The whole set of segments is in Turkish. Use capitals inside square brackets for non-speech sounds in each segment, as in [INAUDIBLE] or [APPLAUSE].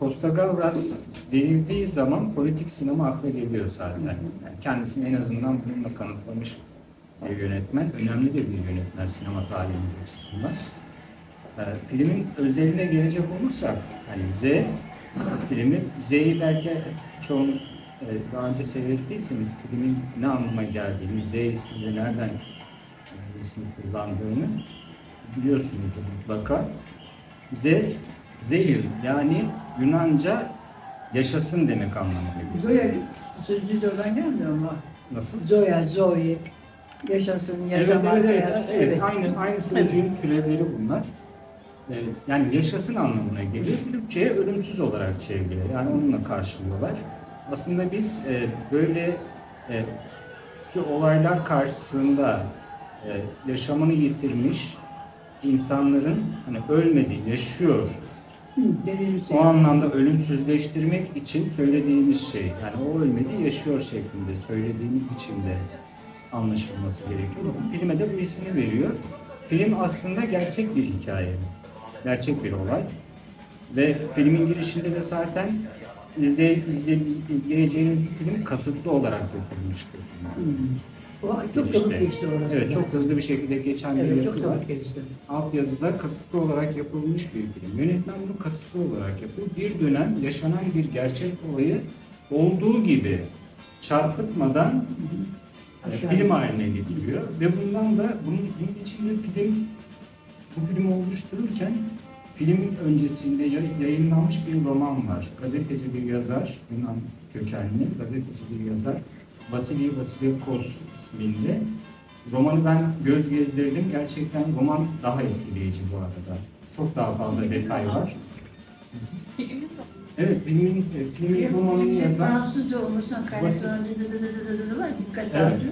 Costa Gavras denildiği zaman politik sinema akla geliyor zaten. Yani kendisini en azından bununla kanıtlamış bir yönetmen. Önemli de bir yönetmen sinema tarihimiz açısından. Ee, filmin özeline gelecek olursak, hani Z filmi, Z'yi belki çoğunuz e, daha önce seyrettiyseniz filmin ne anlama geldiğini, Z ismini nereden e, ismi kullandığını biliyorsunuzdur mutlaka. Z, zehir yani Yunanca yaşasın demek anlamına geliyor. Zoya sözcüğü de oradan gelmiyor mu? Nasıl? Zoya, Zoe. Yaşasın, Evet, yaşamak, evet, evet, hayat. evet. Aynı, aynı sözcüğün türevleri bunlar. Ee, Yani yaşasın anlamına geliyor. Türkçe'ye ölümsüz olarak çevriliyor. Yani onunla karşılıyorlar. Aslında biz e, böyle e, işte olaylar karşısında e, yaşamını yitirmiş insanların hani ölmedi, yaşıyor. Hı, şey. O anlamda ölümsüzleştirmek için söylediğimiz şey. Yani o ölmedi, yaşıyor şeklinde söylediğimiz biçimde anlaşılması gerekiyor. Filme de bu ismini veriyor. Film aslında gerçek bir hikaye. Gerçek bir olay. Ve filmin girişinde de zaten izley, izley, izleyeceğiniz bir film kasıtlı olarak yapılmıştır. Hı. O çok çabuk İşte. geçti orası. Evet, çok hızlı bir şekilde geçen bir Evet, çok yazı var. geçti. Alt yazıda kasıtlı olarak yapılmış bir film. Yönetmen bunu kasıtlı olarak yapıyor. Bir dönem yaşanan bir gerçek olayı olduğu gibi çarpıtmadan e, Aşağı. film haline getiriyor. Ve bundan da bunun, bunun içinde film bu filmi oluştururken filmin öncesinde ya- yayınlanmış bir roman var. Gazeteci bir yazar, Yunan kökenli gazeteci bir yazar. Vasily Vasilyakos isminde. Romanı ben göz gezdirdim. Gerçekten roman daha etkileyici bu arada. Çok daha fazla detay var. Evet, filmin, e, filmin romanını yazan Fransızca olmasına dı var. Dikkat Evet.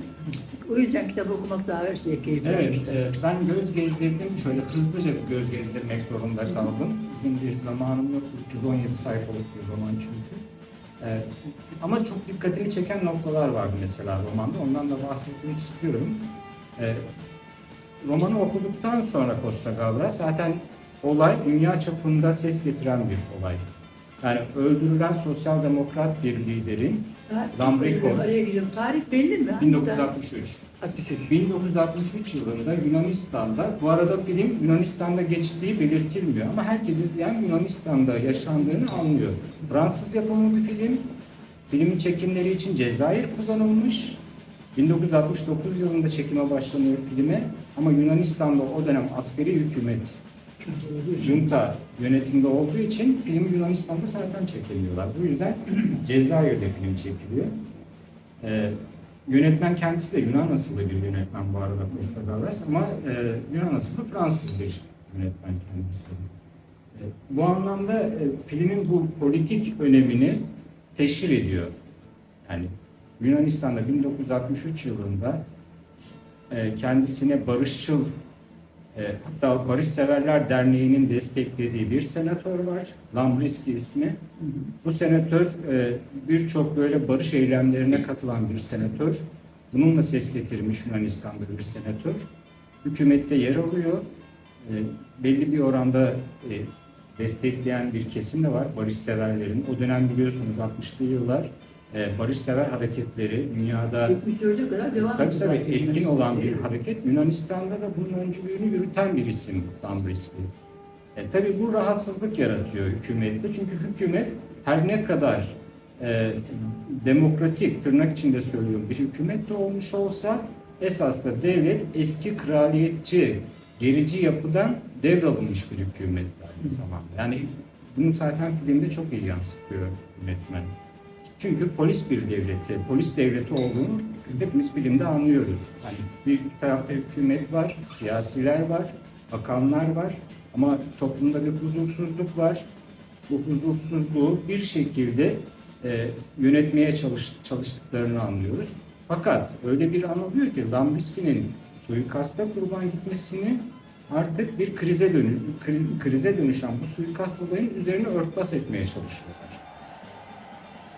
O yüzden kitap okumak daha her şeye keyifli. Evet, e, ben göz gezdirdim. Şöyle hızlıca bir göz gezdirmek zorunda kaldım. Uzun bir zamanım yok. 317 sayfalık bir roman çünkü. Ama çok dikkatimi çeken noktalar vardı mesela romanda. Ondan da bahsetmek istiyorum. E, romanı okuduktan sonra Costa Gavras zaten olay dünya çapında ses getiren bir olay. Yani öldürülen sosyal demokrat bir liderin giriyorum. Tarih belli mi? 1963 63. 1963 yılında Yunanistan'da, bu arada film Yunanistan'da geçtiği belirtilmiyor ama herkes izleyen Yunanistan'da yaşandığını anlıyor. Fransız yapımı bir film, filmin çekimleri için Cezayir kullanılmış. 1969 yılında çekime başlanıyor filme ama Yunanistan'da o dönem askeri hükümet junta yönetimde olduğu için film Yunanistan'da zaten çekemiyorlar. Bu yüzden Cezayir'de film çekiliyor. Ee, yönetmen kendisi de Yunan asıllı bir yönetmen bu arada Costa Gavras ama e, Yunan asıllı Fransız bir yönetmen kendisi. E, bu anlamda e, filmin bu politik önemini teşhir ediyor. Yani Yunanistan'da 1963 yılında e, kendisine barışçıl hatta Barış Severler Derneği'nin desteklediği bir senatör var. Lambriski ismi. Bu senatör e, birçok böyle barış eylemlerine katılan bir senatör. Bununla ses getirmiş Yunanistan'da bir senatör. Hükümette yer alıyor. E, belli bir oranda e, destekleyen bir kesim de var barışseverlerin. O dönem biliyorsunuz 60'lı yıllar e, barışsever hareketleri dünyada 74'e kadar devam Tabii tabii etkin olan bir hareket. Yunanistan'da da bunun öncülüğünü yürüten bir isim Lambriski. E, tabii bu rahatsızlık yaratıyor hükümette. Çünkü hükümet her ne kadar e, demokratik, tırnak içinde söylüyorum, bir hükümet de olmuş olsa esas da devlet eski kraliyetçi, gerici yapıdan devralınmış bir hükümet aynı zamanda. Yani bunu zaten filmde çok iyi yansıtıyor yönetmen. Çünkü polis bir devleti, polis devleti olduğunu hepimiz filmde anlıyoruz. Hani bir tarafta hükümet var, siyasiler var, bakanlar var ama toplumda bir huzursuzluk var. Bu huzursuzluğu bir şekilde e, yönetmeye çalış, çalıştıklarını anlıyoruz. Fakat öyle bir an oluyor ki Lambriski'nin suikasta kurban gitmesini artık bir krize dönü, kri- krize dönüşen bu suikast olayının üzerine örtbas etmeye çalışıyorlar.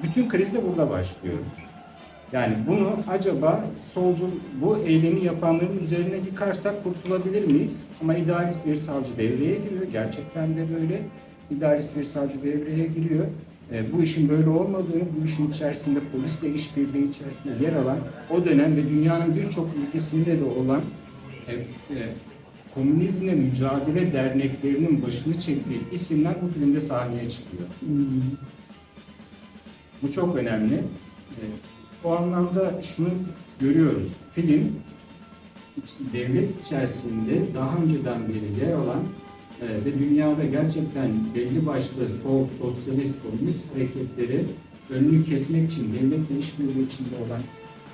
Bütün kriz de burada başlıyor. Yani bunu acaba solcu bu eylemi yapanların üzerine yıkarsak kurtulabilir miyiz? Ama idealist bir savcı devreye giriyor. Gerçekten de böyle. idealist bir savcı devreye giriyor. E, bu işin böyle olmadığını, bu işin içerisinde polisle işbirliği içerisinde yer alan, o dönem ve dünyanın birçok ülkesinde de olan e, e, komünizmle mücadele derneklerinin başını çektiği isimler bu filmde sahneye çıkıyor. Bu çok önemli. E, anlamda şunu görüyoruz. Film devlet içerisinde daha önceden beri yer alan e, ve dünyada gerçekten belli başlı sol, sosyalist, komünist hareketleri önünü kesmek için, devletle işbirliği içinde olan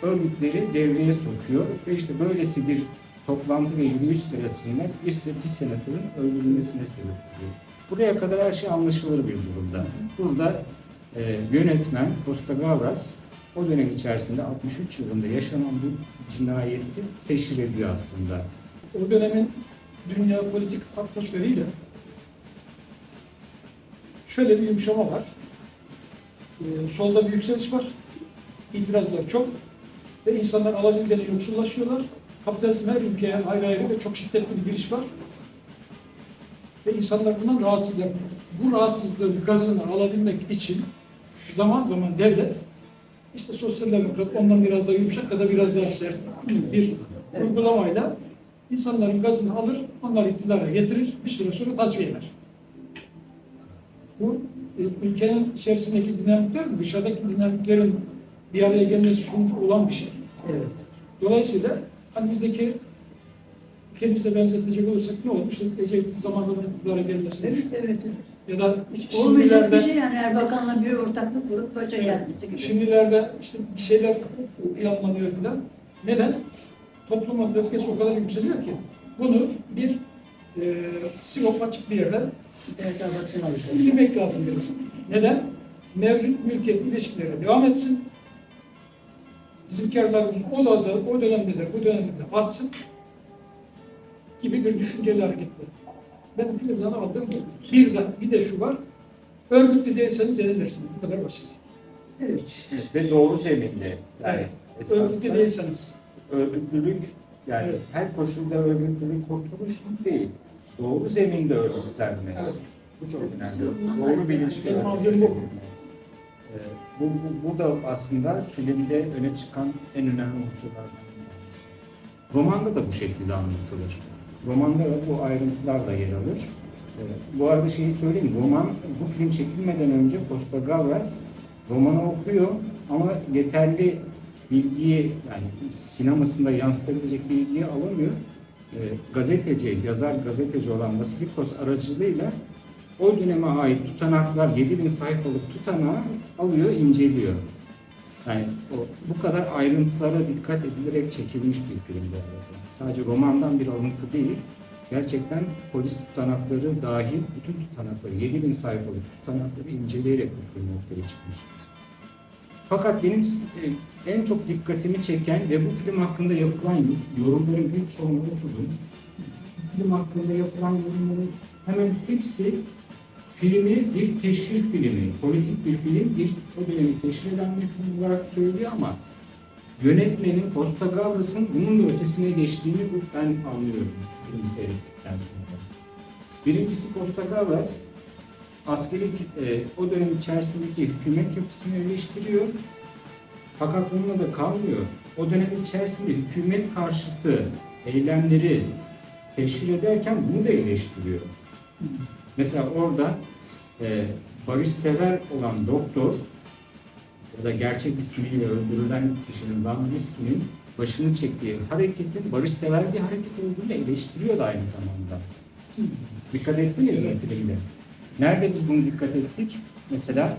örgütleri devreye sokuyor ve işte böylesi bir toplantı ve yürüyüş sırasında bir, bir senatörün öldürülmesine sebep oluyor. Buraya kadar her şey anlaşılır bir durumda. Burada e, yönetmen Costa Gavras o dönem içerisinde 63 yılında yaşanan bu cinayeti teşhir ediyor aslında. o dönemin dünya politik atmosferiyle şöyle bir yumuşama var. Ee, solda bir yükseliş var. İtirazlar çok. Ve insanlar alabildiğine yoksullaşıyorlar. Kapitalizm her ülkeye ayrı ayrı ve çok şiddetli bir giriş var. Ve insanlar bundan rahatsızlar. Bu rahatsızlığın gazını alabilmek için zaman zaman devlet işte sosyal demokrat ondan biraz daha yumuşak ya da biraz daha sert bir uygulamayla insanların gazını alır, onları iktidara getirir, bir süre sonra tasfiye eder. Bu e, ülkenin içerisindeki dinamikler, dışarıdaki dinamiklerin bir araya gelmesi sonucu olan bir şey. Evet. Dolayısıyla hani bizdeki ülkemizde benzetecek olursak ne olmuş? İşte Ecevit'in zaman zaman iktidara gelmesi Evet, evet. evet. Ya da Olmayacak bir şimdilerde şey yani Erbakan'la bir ortaklık kurup başa gelmesi gibi. Şimdilerde işte bir şeyler planlanıyor filan. Neden? Toplumun öfkesi o kadar yükseliyor ki bunu bir e, sivop açık bir yerden bilmek lazım biraz. Neden? Mevcut mülkiyet ilişkileri devam etsin. Bizim karlarımız o, da, o dönemde de bu dönemde de artsın gibi bir düşünceli hareketler. Ben filmden aldığım bu. Bir de, bir de şu var. Örgütlü değilseniz yenilirsiniz. Bu kadar basit. Evet. Ve doğru zeminde. Yani Evet. Örgütlü değilseniz. örgütlülük yani Evet. her koşulda örgütlülük kurtuluş değil. Doğru zeminde örgütlenme. Evet. Bu çok önemli. Doğru bilinçli örgütlenme. bu. Ee, Bu, bu, bu da aslında filmde öne çıkan en önemli unsurlardan bir tanesi. Romanda da bu şekilde anlatılır. Romanda da bu ayrıntılarla yer alır. Ee, Bu arada şeyi söyleyeyim, roman bu film çekilmeden önce Costa Gavras romanı okuyor ama yeterli bilgiyi yani sinemasında yansıtabilecek bilgiyi alamıyor. Ee, gazeteci, yazar gazeteci olan Vasilikos aracılığıyla o döneme ait tutanaklar 7000 sayfalık tutanağı alıyor, inceliyor. Yani o, bu kadar ayrıntılara dikkat edilerek çekilmiş bir film bu arada. Sadece romandan bir alıntı değil, gerçekten polis tutanakları dahil bütün tutanakları, 7000 sayfalık tutanakları inceleyerek bu film ortaya çıkmıştır. Fakat benim e, en çok dikkatimi çeken ve bu film hakkında yapılan yorumların birçoğunu okudum. Bu film hakkında yapılan yorumların hemen hepsi filmi bir teşhir filmi, politik bir film, bir o dönemi teşhir eden bir film olarak söylüyor ama yönetmenin Costa Gavras'ın bunun da ötesine geçtiğini ben anlıyorum filmi seyrettikten sonra. Birincisi Costa Gavras askeri e, o dönem içerisindeki hükümet yapısını eleştiriyor. Fakat bununla da kalmıyor. O dönem içerisinde hükümet karşıtı eylemleri teşhir ederken bunu da eleştiriyor. Mesela orada e, barışsever olan doktor ya da gerçek ismiyle öldürülen kişinin Van Risky'nin başını çektiği hareketin barışsever bir hareket olduğunu eleştiriyor da aynı zamanda. Dikkat ettiniz mi filmde? Nerede biz bunu dikkat ettik? Mesela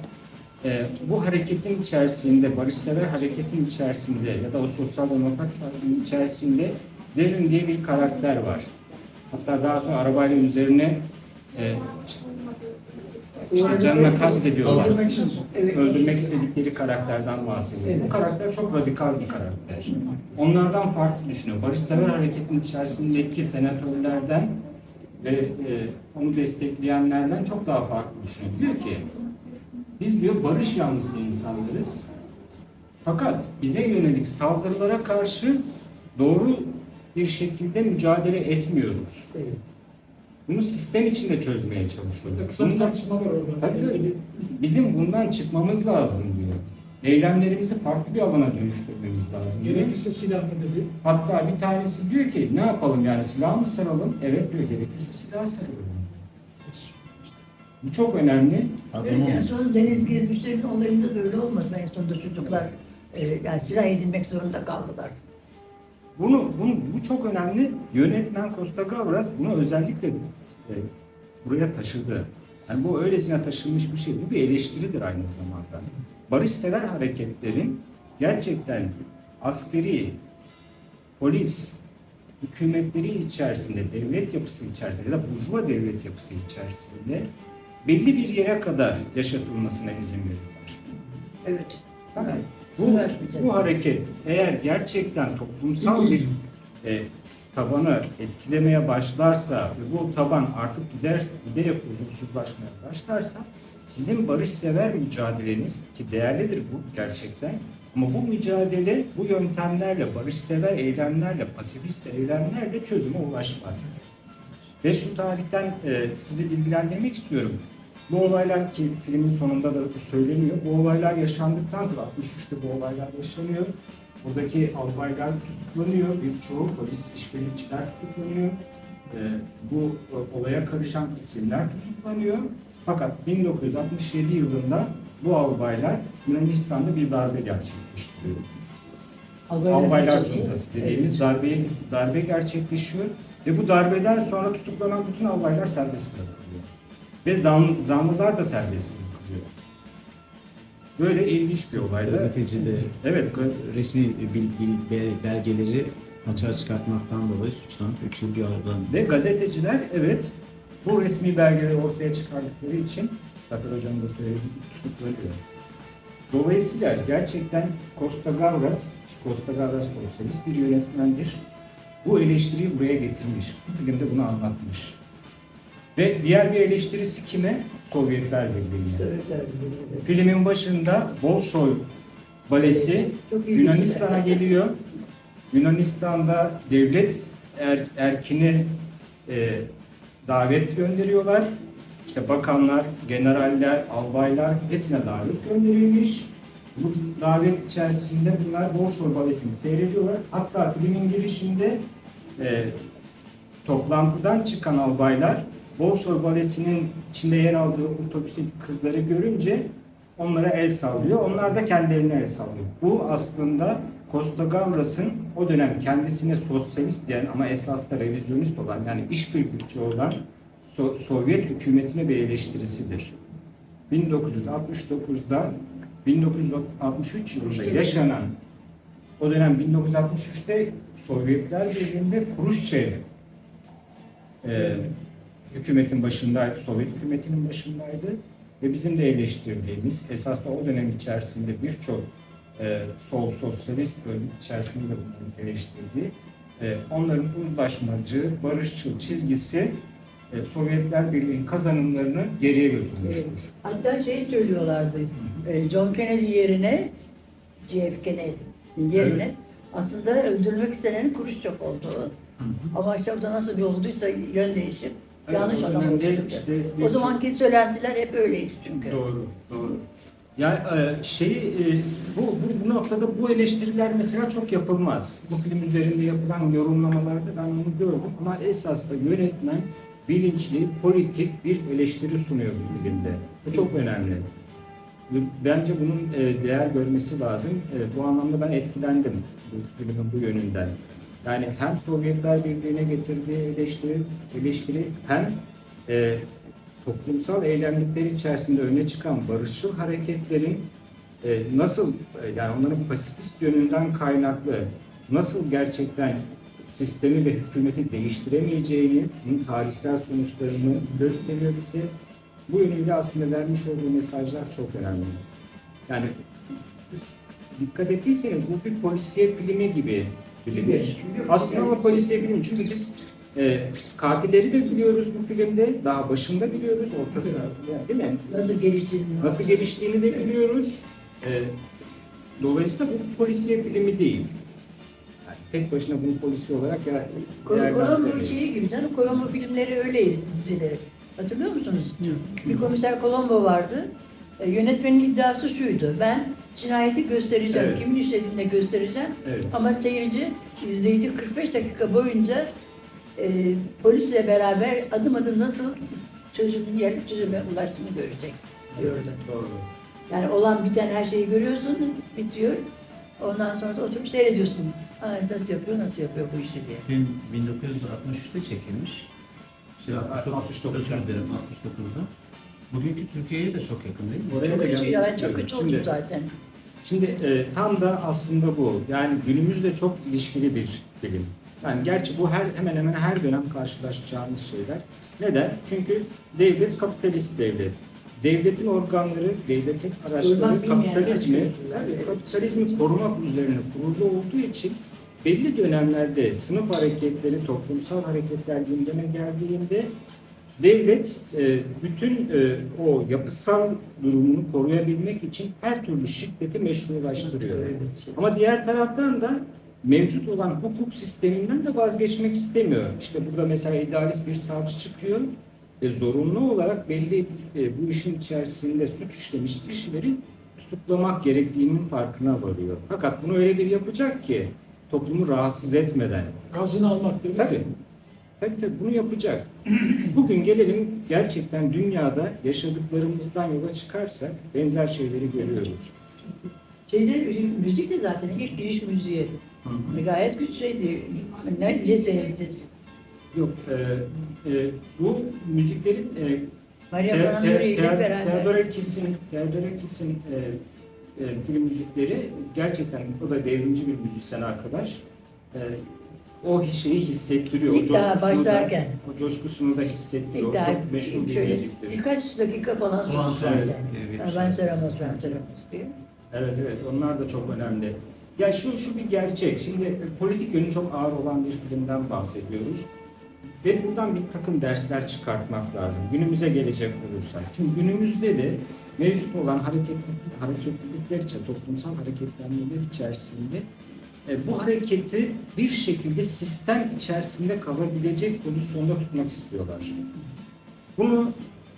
e, bu hareketin içerisinde, barışsever hareketin içerisinde ya da o sosyal demokrat partinin içerisinde Devin diye bir karakter var. Hatta daha sonra arabayla üzerine e, işte canına kastediyorlar. Öldürmek için. Evet. Öldürmek istedikleri karakterden bahsediyor. Bu karakter çok radikal bir karakter. Onlardan farklı düşünüyor. Barışsever hareketin içerisindeki senatörlerden ve e, onu destekleyenlerden çok daha farklı düşünüyor. Diyor ki biz diyor barış yanlısı insanlarız. Fakat bize yönelik saldırılara karşı doğru bir şekilde mücadele etmiyoruz. Evet. Bunu sistem içinde çözmeye çalışıyor. Burada kısa bir tartışma var orada. Tabii tabii. Bizim bundan çıkmamız lazım diyor. Eylemlerimizi farklı bir alana dönüştürmemiz lazım diyor. Gerekirse silah mı dedi. Hatta bir tanesi diyor ki ne yapalım yani silah mı saralım? Evet diyor gerekirse silah saralım. Bu çok önemli. Evet, en son deniz gezmişlerin olayında da öyle olmadı. En sonunda çocuklar e, yani silah edinmek zorunda kaldılar. Bunu, bunu bu çok önemli. Yönetmen Costa Gavras bunu özellikle e, buraya taşıdı. Yani bu öylesine taşınmış bir şey. Bu bir eleştiridir aynı zamanda. Barışsever hareketlerin gerçekten askeri, polis, hükümetleri içerisinde, devlet yapısı içerisinde ya da burjuva devlet yapısı içerisinde belli bir yere kadar yaşatılmasına izin veriyorlar. Evet. Tabii. Bu, bu hareket eğer gerçekten toplumsal bir [CLEARS THROAT] e, tabanı etkilemeye başlarsa ve bu taban artık gider giderek huzursuzlaşmaya başlarsa sizin barışsever mücadeleniz ki değerlidir bu gerçekten ama bu mücadele bu yöntemlerle barışsever eylemlerle pasifist eylemlerle çözüme ulaşmaz. Ve şu tarihten e, sizi bilgilendirmek istiyorum. Bu olaylar ki filmin sonunda da söyleniyor. Bu olaylar yaşandıktan sonra 63'te bu olaylar yaşanıyor. Buradaki albaylar tutuklanıyor. Birçoğu polis işbirlikçiler tutuklanıyor. E, bu e, olaya karışan isimler tutuklanıyor. Fakat 1967 yılında bu albaylar Yunanistan'da bir darbe gerçekleştiriyor. Albaylar Cuntası. Cuntası dediğimiz darbe, darbe gerçekleşiyor ve bu darbeden sonra tutuklanan bütün albaylar serbest bırakılıyor. Ve zam, zanlılar da serbest bırakılıyor. Böyle ilginç bir olaydı. Gazeteci de Evet, resmi bil, bil- be- belgeleri açığa çıkartmaktan dolayı suçlanıp 3 yıl yargılandı. ve gazeteciler evet bu resmi belgeleri ortaya çıkardıkları için Zafer Hocam da söyledi tutuklanıyor. Dolayısıyla gerçekten Costa Gavras, Costa Gavras sosyalist bir yönetmendir. Bu eleştiriyi buraya getirmiş. Bu filmde bunu anlatmış. Ve diğer bir eleştirisi kime? Sovyetler Birliği'ne. Söyler gibi. Filmin başında Bolşoy balesi. Yunanistan'a geliyor. Yunanistan'da devlet er, erkini e, davet gönderiyorlar. İşte bakanlar, generaller, albaylar hepsine davet gönderilmiş. Bu davet içerisinde bunlar Bolşoy balesini seyrediyorlar. Hatta filmin girişinde e, toplantıdan çıkan albaylar Bolşoy Balesi'nin içinde yer aldığı otobüsteki kızları görünce onlara el sallıyor. Onlar da kendilerine el sallıyor. Bu aslında Costa Gavras'ın o dönem kendisine sosyalist diyen ama esas da revizyonist olan yani işbirlikçi olan So- Sovyet hükümetine bir eleştirisidir. 1969'da 1963 yılında yaşanan o dönem 1963'te Sovyetler Birliği'nde Khrushchev e, hükümetin başındaydı, Sovyet hükümetinin başındaydı ve bizim de eleştirdiğimiz, esas da o dönem içerisinde birçok e, sol sosyalist örgüt içerisinde de bunların eleştirdiği, e, onların uzlaşmacı, barışçıl çizgisi e, Sovyetler Birliği'nin kazanımlarını geriye götürmüştür. Hatta şey söylüyorlardı. e, John Kennedy yerine JFK yerine aslında öldürmek istenenin Khrushchev olduğu. Ama işte orada nasıl bir olduysa yön değişip Evet, yanlış adam öldürüldü. işte o birçok- zamanki söylentiler hep öyleydi çünkü. Doğru, doğru. Yani e, şey e, bu, bu bu noktada bu eleştiriler mesela çok yapılmaz. Bu film üzerinde yapılan yorumlamalarda ben onu gördüm ama esas da yönetmen bilinçli, politik bir eleştiri sunuyor bu filmde. Bu çok önemli. Ve Bence bunun e, değer görmesi lazım. E, Bu anlamda ben etkilendim bu filmin bu yönünden. Yani hem Sovyetler Birliği'ne getirdiği eleştiri, eleştiri hem e, toplumsal eylemlikler içerisinde öne çıkan barışçıl hareketlerin e, nasıl e, yani onların pasifist yönünden kaynaklı nasıl gerçekten sistemi ve hükümeti değiştiremeyeceğini, bunun tarihsel sonuçlarını gösteriyor bize. Bu yönüyle aslında vermiş olduğu mesajlar çok önemli. Yani dikkat ettiyseniz bu bir polisiye filmi gibi bilinir. Aslında polisiye filmi çünkü biz e, katilleri de biliyoruz bu filmde. Daha başında biliyoruz, ortasında değil mi? Nasıl geliştiğini. Nasıl geliştiğini de biliyoruz. E, dolayısıyla bu polisiye filmi değil. Yani tek başına bunu polisi olarak ya Kolombo değerlendiremeyiz. şeyi gibi canım, Kolombo filmleri öyleydi dizileri. Hatırlıyor musunuz? Bir komiser Kolombo vardı. E, yönetmenin iddiası şuydu. Ben cinayeti göstereceğim, Evet. kimin işlediğini de göstereceğim. Evet. Ama seyirci, izleyici 45 dakika boyunca e, polisle beraber adım adım nasıl çözümün yer çözüme ulaştığını görecek diyordu. Doğru. Yani olan biten her şeyi görüyorsun, bitiyor. Ondan sonra da oturup seyrediyorsun. Ha, nasıl yapıyor, nasıl yapıyor bu işi diye. Film 1963'te çekilmiş. Şey, 69, 69'da. özür dilerim 69'da. Bugünkü Türkiye'ye de çok yakın değil mi? Oraya Çok da kötü gelmek ya, çok kötü oldu zaten. Şimdi e, tam da aslında bu. Yani günümüzle çok ilişkili bir film. Yani gerçi bu her hemen hemen her dönem karşılaşacağımız şeyler. Neden? Çünkü devlet kapitalist devlet. Devletin organları, devletin araçları kapitalizmi, kapitalizmi korumak üzerine kurulu olduğu için belli dönemlerde sınıf hareketleri, toplumsal hareketler gündeme geldiğinde devlet e, bütün e, o yapısal durumunu koruyabilmek için her türlü şiddeti meşrulaştırıyor. Ama diğer taraftan da mevcut olan hukuk sisteminden de vazgeçmek istemiyor. İşte burada mesela idealist bir savcı çıkıyor ve zorunlu olarak belli e, bu işin içerisinde suç işlemiş kişileri tutuklamak gerektiğinin farkına varıyor. Fakat bunu öyle bir yapacak ki toplumu rahatsız etmeden. Gazını almak deriz. Tabii. Tabii tabii bunu yapacak. [CLEARS THROAT] Bugün gelelim gerçekten dünyada yaşadıklarımızdan yola çıkarsak benzer şeyleri görüyoruz. Şeyde, müzik de zaten ilk giriş müziği. Gayet güzel şeydi. Ne bile seyredeceğiz. Yok, e, e, bu müziklerin e, Maria Te- Te- ile Te- beraber. Theodorakis'in Theodorakis'in e, e, film müzikleri gerçekten o da devrimci bir müzisyen arkadaş. E, o şeyi hissettiriyor. İlk o daha coşkusunu da, başlarken. o coşkusunu da hissettiriyor. İlk daha Çok meşhur bir şöyle müziktir. birkaç dakika falan bir Ha, şey. Ben Seramos, ben diye. Evet evet onlar da çok önemli. Ya şu şu bir gerçek. Şimdi e, politik yönü çok ağır olan bir filmden bahsediyoruz. Ve buradan bir takım dersler çıkartmak lazım. Günümüze gelecek olursak. Şimdi günümüzde de mevcut olan hareketlilik, hareketlilikler için, toplumsal hareketlenmeler içerisinde bu hareketi bir şekilde sistem içerisinde kalabilecek pozisyonda tutmak istiyorlar. Bunu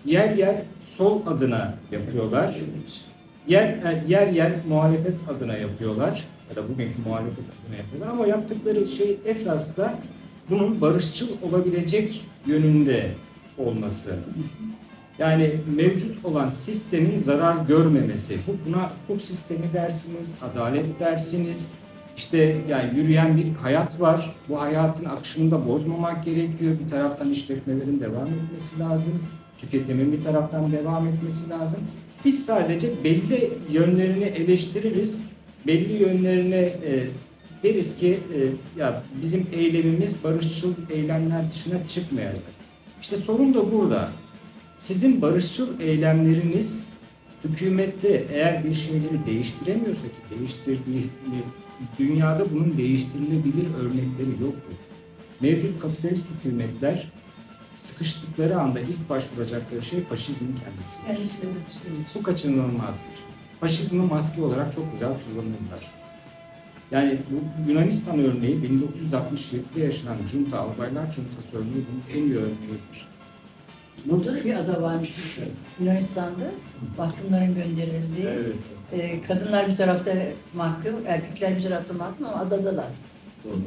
yer yer sol adına yapıyorlar. Yer e, yer yer muhalefet adına yapıyorlar ya da bugünkü muhalefet adına yapıyorlar ama yaptıkları şey esas da bunun barışçıl olabilecek yönünde olması. Yani mevcut olan sistemin zarar görmemesi. Bu buna hukuk sistemi dersiniz, adalet dersiniz. İşte yani yürüyen bir hayat var. Bu hayatın akışını da bozmamak gerekiyor. Bir taraftan işletmelerin devam etmesi lazım. Tüketimin bir taraftan devam etmesi lazım. Biz sadece belli yönlerini eleştiririz. Belli yönlerine e, deriz ki e, ya bizim eylemimiz barışçıl eylemler dışına çıkmayacak. İşte sorun da burada. Sizin barışçıl eylemleriniz hükümette eğer bir şeyleri değiştiremiyorsa ki değiştirdiği dünyada bunun değiştirilebilir örnekleri yoktur. Mevcut kapitalist hükümetler sıkıştıkları anda ilk başvuracakları şey faşizmin kendisi. Ben hiç öyle düşünmüyorum. Bu kaçınılmazdır. Faşizmi maske olarak çok güzel kullanırlar. Yani bu Yunanistan örneği 1967'de yaşanan junta, albaylar juntası örneği bunun en iyi örneğidir. Burada da bir ada varmış Yunanistan'da. Mahkumların gönderildiği. Evet. Ee, kadınlar bir tarafta mahkum, erkekler bir tarafta mahkum ama adadalar.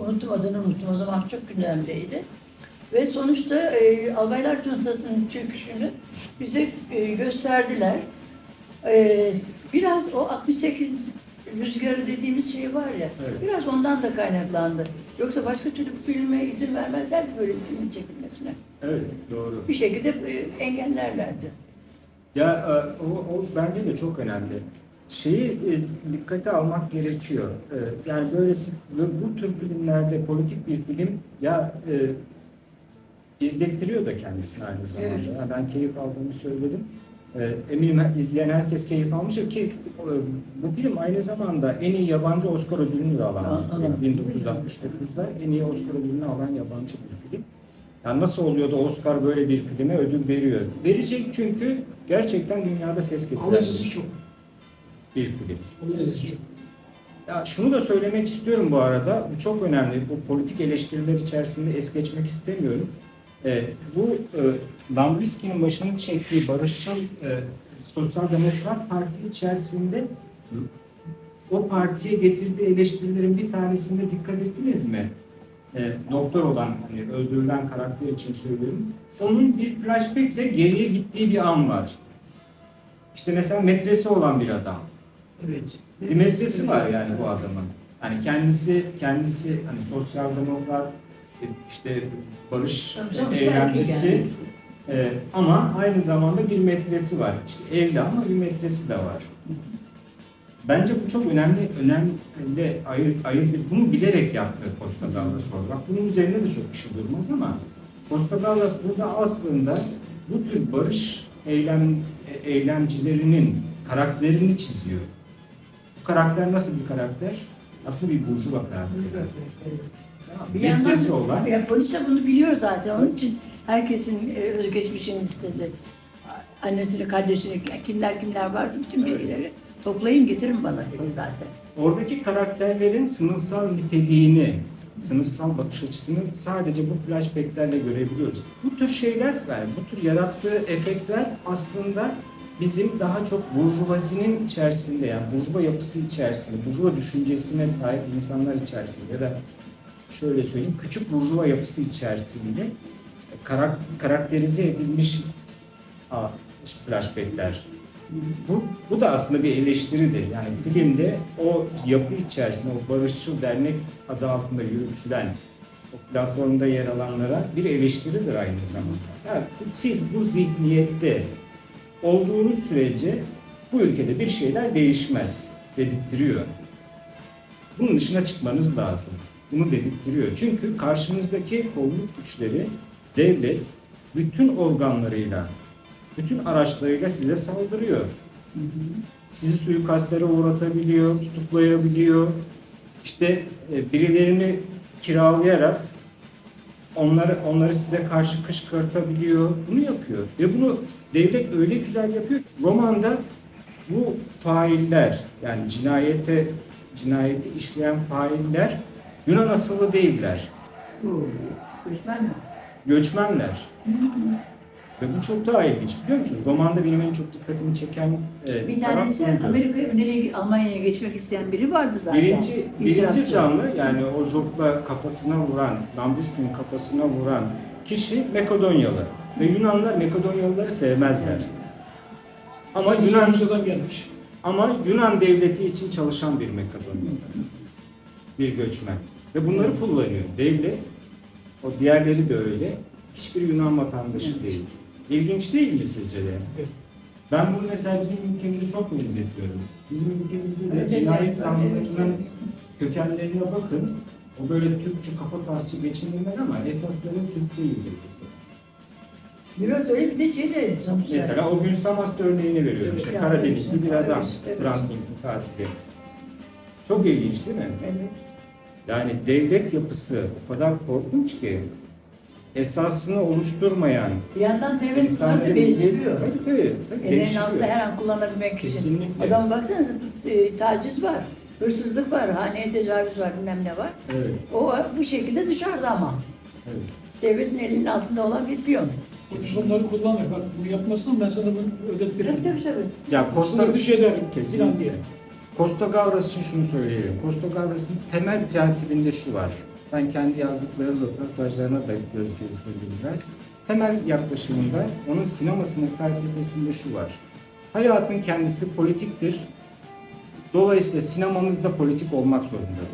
Unuttum adını unuttum. O zaman çok gündemdeydi. Ve sonuçta e, Albaylar Cuntası'nın çöküşünü bize e, gösterdiler. E, biraz o 68 rüzgarı dediğimiz şey var ya, Evet. biraz ondan da kaynaklandı. Yoksa başka türlü bu filme izin vermezlerdi böyle bir filmin çekilmesine. Evet, doğru. Bir şekilde e, engellerlerdi. Ya e, o, o bence de çok önemli. Şeyi e, dikkate almak gerekiyor. E, yani böylesi bu tür filmlerde politik bir film ya e, izlettiriyor da kendisini aynı zamanda. Evet. Yani ben keyif aldığımı söyledim. E, eminim izleyen herkes keyif almıştır ki e, bu film aynı zamanda en iyi yabancı Oscar ödülünü de alan bir Alan. film. 1969'da en iyi Oscar ödülünü alan yabancı bir film. Yani nasıl oluyor da Oscar böyle bir filme ödül veriyor? Verecek çünkü gerçekten dünyada ses getiren Alıcısı çok. Bir çok. Ya şunu da söylemek istiyorum bu arada. Bu çok önemli. Bu politik eleştiriler içerisinde es geçmek istemiyorum. Ee, bu e, Lambriski'nin başını çektiği barışçıl e, Sosyal Demokrat Parti içerisinde o partiye getirdiği eleştirilerin bir tanesinde dikkat ettiniz mi? E, doktor olan, hani öldürülen karakter için söylüyorum. Onun bir flashbackle geriye gittiği bir an var. İşte mesela metresi olan bir adam. Evet. Bir metresi var yani bu adamın. Hani kendisi kendisi hani sosyal demokrat işte barış canım, eylemcisi e, ama aynı zamanda bir metresi var. İşte evli ama bir metresi de var. Bence bu çok önemli, önemli ayır, ayırdı. Bunu bilerek yaptı Costa Gavras orada. Bak bunun üzerine de çok kişi durmaz ama Costa Gavras burada aslında bu tür barış eylem e, eylemcilerinin karakterini çiziyor. Karakter nasıl bir karakter? Aslında bir burjuva karakteri. Tamam, Bir Metresi yandan olan ya polis de bunu biliyor zaten. Onun için herkesin e, özgeçmişini istedi. Annesini, kardeşini, kimler kimler vardı bütün bilgileri toplayın getirin bana dedi zaten. Oradaki karakterlerin sınıfsal niteliğini, sınıfsal bakış açısını sadece bu flashbacklerle görebiliyoruz. Bu tür şeyler, yani bu tür yarattığı efektler aslında bizim daha çok burjuvazinin içerisinde yani burjuva yapısı içerisinde, burjuva düşüncesine sahip insanlar içerisinde ya da şöyle söyleyeyim küçük burjuva yapısı içerisinde karak- karakterize edilmiş aa, flashbackler. Bu, bu da aslında bir eleştiridir. Yani filmde o yapı içerisinde, o barışçıl dernek adı altında yürütülen, o platformda yer alanlara bir eleştiridir aynı zamanda. Yani siz bu zihniyette olduğunuz sürece bu ülkede bir şeyler değişmez dedirttiriyor. Bunun dışına çıkmanız lazım. Bunu dedirttiriyor. Çünkü karşınızdaki kolluk güçleri, devlet bütün organlarıyla, bütün araçlarıyla size saldırıyor. Sizi suikastlere uğratabiliyor, tutuklayabiliyor. İşte e, birilerini kiralayarak onları onları size karşı kışkırtabiliyor. Bunu yapıyor. Ve bunu devlet öyle güzel yapıyor. Romanda bu failler yani cinayete cinayeti işleyen failler Yunan asıllı değiller. Bu göçmen mi? Göçmenler. Ve bu çok daha ilginç biliyor musunuz? Romanda benim en çok dikkatimi çeken e, Bir taraf tanesi buydu. Amerika'ya, Almanya'ya geçmek isteyen biri vardı zaten. Birinci, birinci canlı yani o jopla kafasına vuran, Lambriski'nin kafasına vuran kişi Makedonyalı. Ve Yunanlar Makedonyalıları sevmezler. Ama Yunan Rusya'dan gelmiş. ama Yunan devleti için çalışan bir Makedonyalı. Bir göçmen. Ve bunları kullanıyor. Devlet, o diğerleri de öyle. Hiçbir Yunan vatandaşı değil. İlginç değil mi sizce de? Ben bunu mesela bizim ülkemize çok benzetiyorum. Bizim ülkemizde de cinayet evet. kökenlerine bakın. O böyle Türkçü kafa tasçı geçinirler ama esasları Türk değildir mesela. Biraz öyle bir de şey de sonuçta. Mesela o gün Samast örneğini veriyorum. İşte yani, Karadenizli bir adam. evet. Franklin'in katili. Çok ilginç değil mi? Evet. Yani devlet yapısı o kadar korkunç ki esasını oluşturmayan Bir yandan devlet bunları da besliyor. Tabii tabii. tabii, devşiriyor. altında her an kullanabilmek için. Kesinlikle. Adam baksana e, taciz var, hırsızlık var, haneye tecavüz var, bilmem ne var. Evet, O bu şekilde dışarıda ama. evet. Devletin elinin altında olan bir piyon. Onları kullanır. Bak bunu yapmasın ben sana bunu ödettiririm. Tabii tabii tabii. Ya Costa, Sınır dışı ederim. Kesinlikle. Diye. Costa Gavras için şunu söyleyelim. Costa Gavras'ın temel prensibinde şu var. Ben kendi yazdıkları röportajlarına da göz gezdirdim biraz. Temel yaklaşımında onun sinemasının felsefesinde şu var. Hayatın kendisi politiktir. Dolayısıyla sinemamız da politik olmak zorundadır.